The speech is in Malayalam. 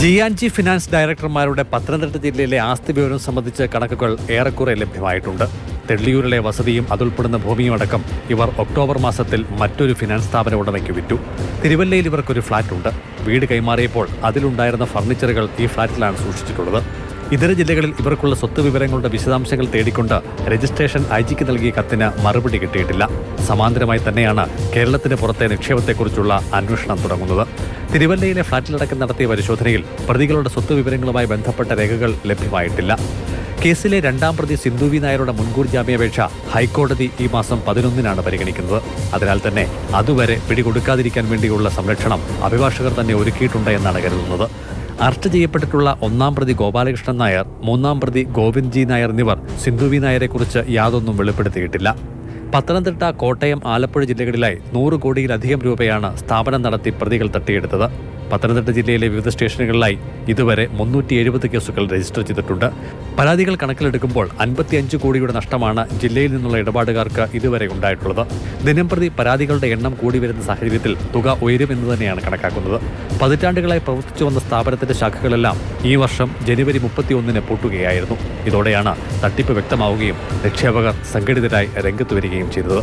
ജിയാൻജി ഫിനാൻസ് ഡയറക്ടർമാരുടെ പത്തനംതിട്ട ജില്ലയിലെ ആസ്തി വിവരം സംബന്ധിച്ച കണക്കുകൾ ഏറെക്കുറെ ലഭ്യമായിട്ടുണ്ട്. തെള്ളിയൂരിലെ വസതിയും അതുൾപ്പെടുന്ന ഭൂമിയും അടക്കം ഇവർ ഒക്ടോബർ മാസത്തിൽ മറ്റൊരു ഫിനാൻസ് സ്ഥാപന ഉടമയ്ക്ക് വിറ്റു. തിരുവല്ലയിൽ ഇവർക്കൊരു ഫ്ളാറ്റ് ഉണ്ട്. വീട് കൈമാറിയപ്പോൾ അതിലുണ്ടായിരുന്ന ഫർണിച്ചറുകൾ ഈ ഫ്ളാറ്റിലാണ് സൂക്ഷിച്ചിട്ടുള്ളത്. ഇതര ജില്ലകളിൽ ഇവർക്കുള്ള സ്വത്ത് വിവരങ്ങളുടെ വിശദാംശങ്ങൾ തേടിക്കൊണ്ട് രജിസ്ട്രേഷൻ ഐ ജിക്ക് നൽകിയ കത്തിന് മറുപടി കിട്ടിയിട്ടില്ല. സമാന്തരമായി തന്നെയാണ് കേരളത്തിന് പുറത്തെ നിക്ഷേപത്തെക്കുറിച്ചുള്ള അന്വേഷണം തുടങ്ങുന്നത്. തിരുവല്ലയിലെ ഫ്ളാറ്റിലടക്കം നടത്തിയ പരിശോധനയിൽ പ്രതികളുടെ സ്വത്ത് വിവരങ്ങളുമായി ബന്ധപ്പെട്ട രേഖകൾ ലഭ്യമായിട്ടില്ല. കേസിലെ രണ്ടാം പ്രതി സിന്ധു വി നായരുടെ മുൻകൂർ ജാമ്യാപേക്ഷ ഹൈക്കോടതി ഈ മാസം പതിനൊന്നിനാണ് പരിഗണിക്കുന്നത്. അതിനാൽ തന്നെ അതുവരെ പിടികൊടുക്കാതിരിക്കാൻ വേണ്ടിയുള്ള സംരക്ഷണം അഭിഭാഷകർ തന്നെ ഒരുക്കിയിട്ടുണ്ട് എന്നാണ് കരുതുന്നത്. അറസ്റ്റ് ചെയ്യപ്പെട്ടിട്ടുള്ള ഒന്നാം പ്രതി ഗോപാലകൃഷ്ണൻ നായർ മൂന്നാം പ്രതി ഗോവിന്ദ് ജി നായർ എന്നിവർ സിന്ധു വി നായരെക്കുറിച്ച് യാതൊന്നും വെളിപ്പെടുത്തിയിട്ടില്ല. പത്തനംതിട്ട കോട്ടയം ആലപ്പുഴ ജില്ലകളിലായി നൂറ് കോടിയിലധികം രൂപയാണ് സ്ഥാപനം നടത്തി പ്രതികൾ തട്ടിയെടുത്തത്. പത്തനംതിട്ട ജില്ലയിലെ വിവിധ സ്റ്റേഷനുകളിലായി ഇതുവരെ മുന്നൂറ്റി എഴുപത് കേസുകൾ രജിസ്റ്റർ ചെയ്തിട്ടുണ്ട്. പരാതികൾ കണക്കിലെടുക്കുമ്പോൾ അൻപത്തിയഞ്ച് കോടിയുടെ നഷ്ടമാണ് ജില്ലയിൽ നിന്നുള്ള ഇടപാടുകാർക്ക് ഇതുവരെ ഉണ്ടായിട്ടുള്ളത്. ദിനംപ്രതി പരാതികളുടെ എണ്ണം കൂടി വരുന്ന സാഹചര്യത്തിൽ തുക ഉയരുമെന്ന് തന്നെയാണ് കണക്കാക്കുന്നത്. പതിറ്റാണ്ടുകളായി പ്രവർത്തിച്ചു വന്ന സ്ഥാപനത്തിന്റെ ശാഖകളെല്ലാം ഈ വർഷം ജനുവരി മുപ്പത്തിയൊന്നിന് പൂട്ടുകയായിരുന്നു. ഇതോടെയാണ് തട്ടിപ്പ് വ്യക്തമാവുകയും നിക്ഷേപകർ സംഘടിതരായി രംഗത്ത് വരികയും ചെയ്തത്.